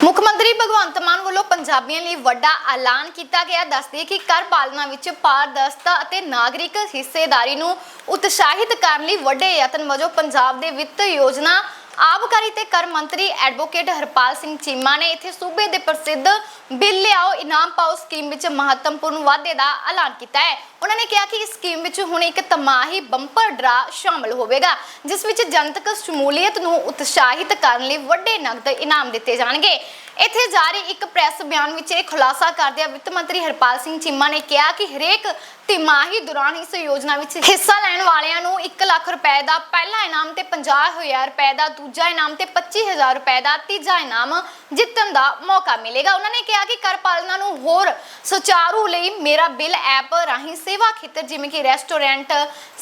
ਮੁੱਖ ਮੰਤਰੀ ਭਗਵੰਤ ਮਾਨ ਵੱਲੋਂ ਪੰਜਾਬੀਆਂ ਲਈ ਵੱਡਾ ਐਲਾਨ ਕੀਤਾ ਗਿਆ। ਦੱਸਦੇ ਕਿ ਕਰ ਪਾਲਣਾ ਵਿੱਚ ਪਾਰਦਰਸ਼ਤਾ ਅਤੇ ਨਾਗਰਿਕ ਹਿੱਸੇਦਾਰੀ ਨੂੰ ਉਤਸ਼ਾਹਿਤ ਕਰਨ ਲਈ ਵੱਡੇ ਯਤਨ ਵਜੋਂ ਪੰਜਾਬ ਦੇ ਵਿੱਤ ਯੋਜਨਾ ਆਬਕਾਰੀ ਤੇ ਕਰ ਮੰਤਰੀ ਐਡਵੋਕੇਟ ਹਰਪਾਲ ਸਿੰਘ ਚੀਮਾ ਨੇ ਇੱਥੇ ਸੂਬੇ ਦੇ ਪ੍ਰਸਿੱਧ ਬਿੱਲ ਲਿਆਓ ਇਨਾਮ ਪਾਓ ਸਕੀਮ ਵਿੱਚ ਮਹੱਤਵਪੂਰਨ ਵਾਧੇ ਦਾ ਐਲਾਨ ਕੀਤਾ ਹੈ। ਉਹਨਾਂ ਨੇ ਕਿਹਾ ਕਿ ਇਸ ਸਕੀਮ ਵਿੱਚ ਹੁਣ ਇੱਕ ਤਮਾਹੀ ਬੰਪਰ ਡਰਾ ਸ਼ਾਮਲ ਹੋਵੇਗਾ, ਜਿਸ ਵਿੱਚ ਜਨਤਕ ਸ਼ਮੂਲੀਅਤ ਨੂੰ ਉਤਸ਼ਾਹਿਤ ਕਰਨ ਲਈ ਵੱਡੇ ਨਕਦ ਇਨਾਮ ਦਿੱਤੇ ਜਾਣਗੇ। ਇੱਥੇ ਜਾਰੀ ਇੱਕ ਪ੍ਰੈਸ ਬਿਆਨ ਵਿੱਚ ਇਹ ਖੁਲਾਸਾ ਕਰਦਿਆਂ ਵਿੱਤ ਮੰਤਰੀ ਹਰਪਾਲ ਸਿੰਘ ਚੀਮਾ ਨੇ ਕਿਹਾ ਕਿ ਹਰੇਕ ਤਿਮਾਹੀ ਦੌਰਾਨ ਇਸ ਯੋਜਨਾ ਵਿੱਚ ਹਿੱਸਾ ਲੈਣ ਵਾਲਿਆਂ ਨੂੰ 1 ਲੱਖ ਰੁਪਏ ਦਾ ਪਹਿਲਾ ਇਨਾਮ ਤੇ 50000 ਰੁਪਏ ਦਾ ਦੂਜਾ ਇਨਾਮ ਤੇ 25000 ਰੁਪਏ ਦਾ ਤੀਜਾ ਇਨਾਮ ਜਿੱਤਣ ਦਾ ਮੌਕਾ ਮਿਲੇਗਾ। ਉਹਨਾਂ ਨੇ ਕਿਹਾ ਕਿ ਕਰ ਪਾਲਣਾ ਨੂੰ ਹੋਰ ਸੁਚਾਰੂ ਲਈ ਮੇਰਾ ਬਿੱਲ ਐਪ ਰਾਹੀਂ ਸੇਵਾ ਖੇਤਰ ਜਿਵੇਂ ਕਿ ਰੈਸਟੋਰੈਂਟ,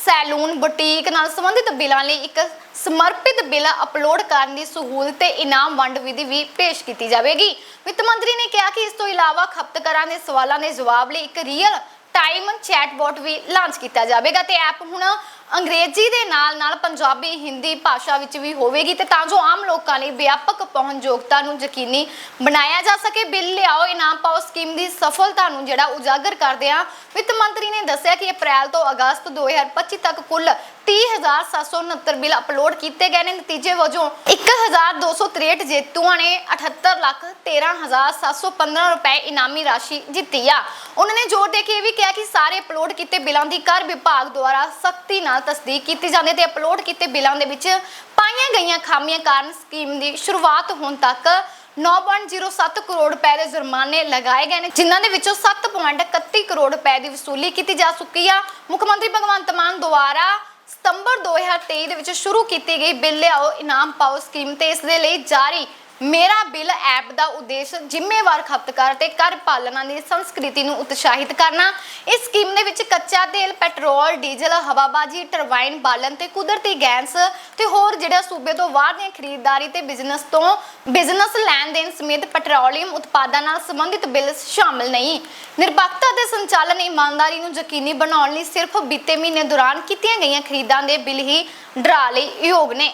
ਸੈਲੂਨ, ਬੁਟੀਕ ਨਾਲ ਸੰਬੰਧਿਤ ਬਿੱਲਾਂ ਲਈ ਇੱਕ ਸਮਰਪਿਤ ਬਿੱਲ ਅਪਲੋਡ ਕਰਨ ਦੀ ਸਹੂਲਤ ਤੇ ਇਨਾਮ ਵੰਡ ਵਿਧੀ ਵੀ ਪੇਸ਼ ਕੀਤੀ ਜਾਵੇਗੀ। ਵਿੱਤ ਮੰਤਰੀ ਨੇ ਕਿਹਾ ਕਿ ਇਸ ਤੋਂ ਇਲਾਵਾ ਖਪਤਕਾਰਾਂ ਦੇ ਸਵਾਲਾਂ ਦੇ ਜਵਾਬ ਲਈ ਇੱਕ ਰੀਅਲ ਟਾਈਮ ਚੈਟਬੋਟ ਵੀ ਲਾਂਚ ਕੀਤਾ ਜਾਵੇਗਾ ਤੇ ਐਪ ਹੁਣ ਅੰਗਰੇਜ਼ੀ ਦੇ ਨਾਲ ਨਾਲ ਪੰਜਾਬੀ ਹਿੰਦੀ ਭਾਸ਼ਾ ਵਿੱਚ ਵੀ ਹੋਵੇਗੀ ਤੇ ਤਾਂ ਜੋ ਆਮ ਲੋਕਾਂ ਲਈ ਵਿਆਪਕ ਪਹੁੰਚਯੋਗਤਾ ਨੂੰ ਯਕੀਨੀ ਬਣਾਇਆ ਜਾ ਸਕੇ। ਬਿੱਲ ਲਿਆਓ, ਇਨਾਮ ਪਾਓ, ਸਕੀਮ ਦੀ ਸਫਲਤਾ ਨੂੰ ਜਿਹੜਾ ਉਜਾਗਰ ਕਰਦੇ ਆ ਵਿੱਤ ਮੰਤਰੀ ਨੇ ਦੱਸਿਆ ਕਿ ਅਪ੍ਰੈਲ ਤੋਂ ਅਗਸਤ 2025 ਤੱਕ ਕੁੱਲ 30769 ਬਿੱਲ ਅਪਲੋਡ ਕੀਤੇ ਗਏ ਨੇ। ਨਤੀਜੇ ਵਜੋਂ 1263 ਜੇਤੂਆਂ ਨੇ 78 ਲੱਖ 13715 ਰੁਪਏ ਇਨਾਮੀ ਰਾਸ਼ੀ ਜਿੱਤੀ ਆ। ਉਹਨਾਂ ਨੇ ਜ਼ੋਰ ਦੇ ਕੇ ਇਹ ਵੀ ਕਿਹਾ ਕਿ ਸਾਰੇ ਅਪਲੋਡ ਕੀਤੇ ਬਿੱਲਾਂ ਦੀ ਕਰ ਵਿਭਾਗ ਦੁਆਰਾ ਸਖਤੀ ਨਾਲ ਨਾਲ ਤਸਦੀਕ ਕੀਤੀ ਜਾਂਦੀ ਹੈ ਤੇ ਅਪਲੋਡ ਕੀਤੇ ਬਿੱਲਾਂ ਦੇ ਵਿੱਚ ਪਾਈਆਂ ਗਈਆਂ ਖਾਮੀਆਂ ਕਾਰਨ ਸਕੀਮ ਦੀ ਸ਼ੁਰੂਆਤ ਹੋਣ ਤੱਕ 9.07 ਕਰੋੜ ਰੁਪਏ ਦੇ ਜੁਰਮਾਨੇ ਲਗਾਏ ਗਏ ਨੇ, ਜਿਨ੍ਹਾਂ ਦੇ ਵਿੱਚੋਂ 7.31 ਕਰੋੜ ਰੁਪਏ ਦੀ ਵਸੂਲੀ ਕੀਤੀ ਜਾ ਚੁੱਕੀ ਆ। ਮੁੱਖ ਮੰਤਰੀ ਭਗਵੰਤ ਮਾਨ ਦੁਆਰਾ ਸਤੰਬਰ 2023 ਦੇ ਵਿੱਚ ਸ਼ੁਰੂ ਕੀਤੀ ਗਈ ਬਿੱਲ ਲਿਆਓ ਇਨਾਮ ਪਾਓ ਸਕੀਮ ਤੇ ਇਸ ਦੇ ਲਈ ਜਾਰੀ ਮੇਰਾ ਬਿੱਲ ਐਪ ਦਾ ਉਦੇਸ਼ ਜ਼ਿੰਮੇਵਾਰ ਖਪਤਕਾਰ ਤੇ ਕਰ ਪਾਲਣਾ ਦੀ ਸੰਸਕ੍ਰਿਤੀ ਨੂੰ ਉਤਸ਼ਾਹਿਤ ਕਰਨਾ। ਇਸ ਸਕੀਮ ਦੇ ਵਿੱਚ ਕੱਚਾ ਤੇਲ, ਪੈਟਰੋਲ, ਡੀਜ਼ਲ, ਹਵਾਬਾਜੀ, ਟਰਬਾਈਨ, ਬਾਲਣ ਤੇ ਕੁਦਰਤੀ ਗੈਸ ਤੇ ਹੋਰ ਜਿਹੜਾ ਸੂਬੇ ਤੋਂ ਬਾਹਰ ਦੀਆਂ ਖਰੀਦਦਾਰੀ ਤੇ ਬਿਜ਼ਨਸ ਤੋਂ ਬਿਜ਼ਨਸ ਲੈਣ ਦੇਣ ਸਮੇਤ ਪੈਟਰੋਲੀਅਮ ਉਤਪਾਦਾਂ ਨਾਲ ਸੰਬੰਧਿਤ ਬਿੱਲ ਸ਼ਾਮਲ ਨਹੀਂ। ਨਿਰਪੱਖਤਾ ਤੇ ਸੰਚਾਲਨ ਇਮਾਨਦਾਰੀ ਨੂੰ ਯਕੀਨੀ ਬਣਾਉਣ ਲਈ ਸਿਰਫ ਬੀਤੇ ਮਹੀਨੇ ਦੌਰਾਨ ਕੀਤੀਆਂ ਗਈਆਂ ਖਰੀਦਾਂ ਦੇ ਬਿੱਲ ਹੀ ਡਰਾ ਲਈ ਯੋਗ ਨੇ।